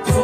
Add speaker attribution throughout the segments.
Speaker 1: to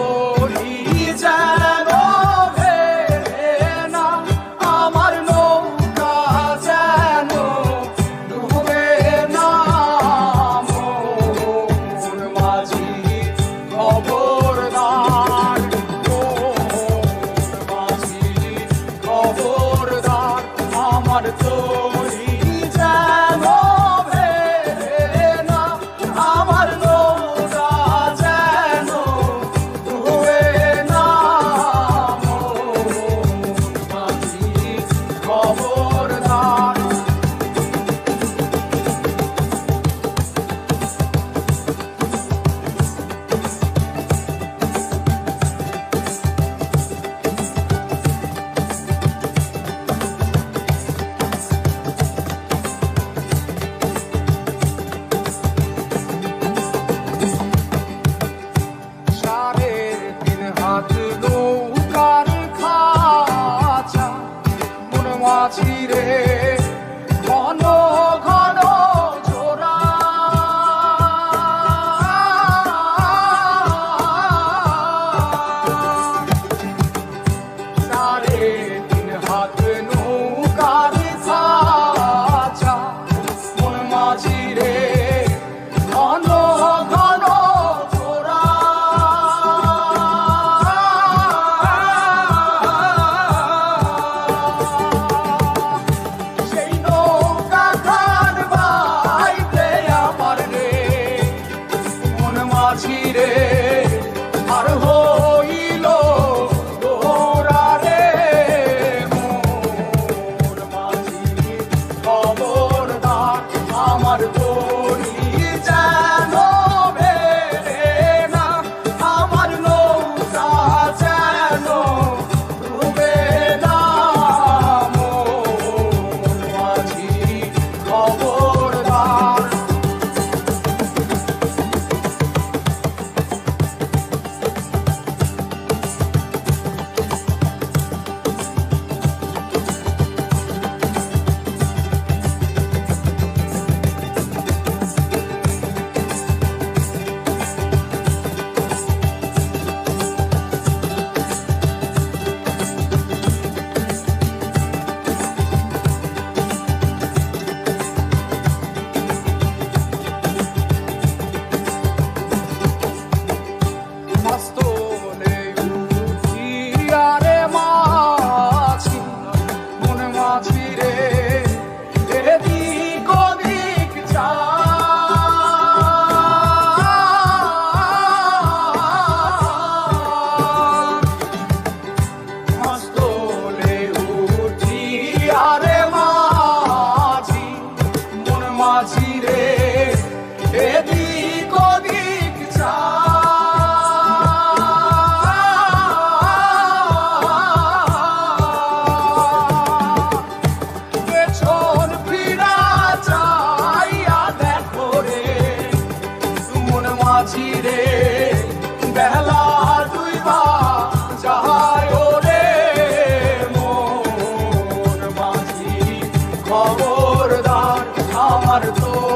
Speaker 1: 이래. রে। বেলা দুইবা যাহায় রে মোর মাঝি খবরদার আমার তো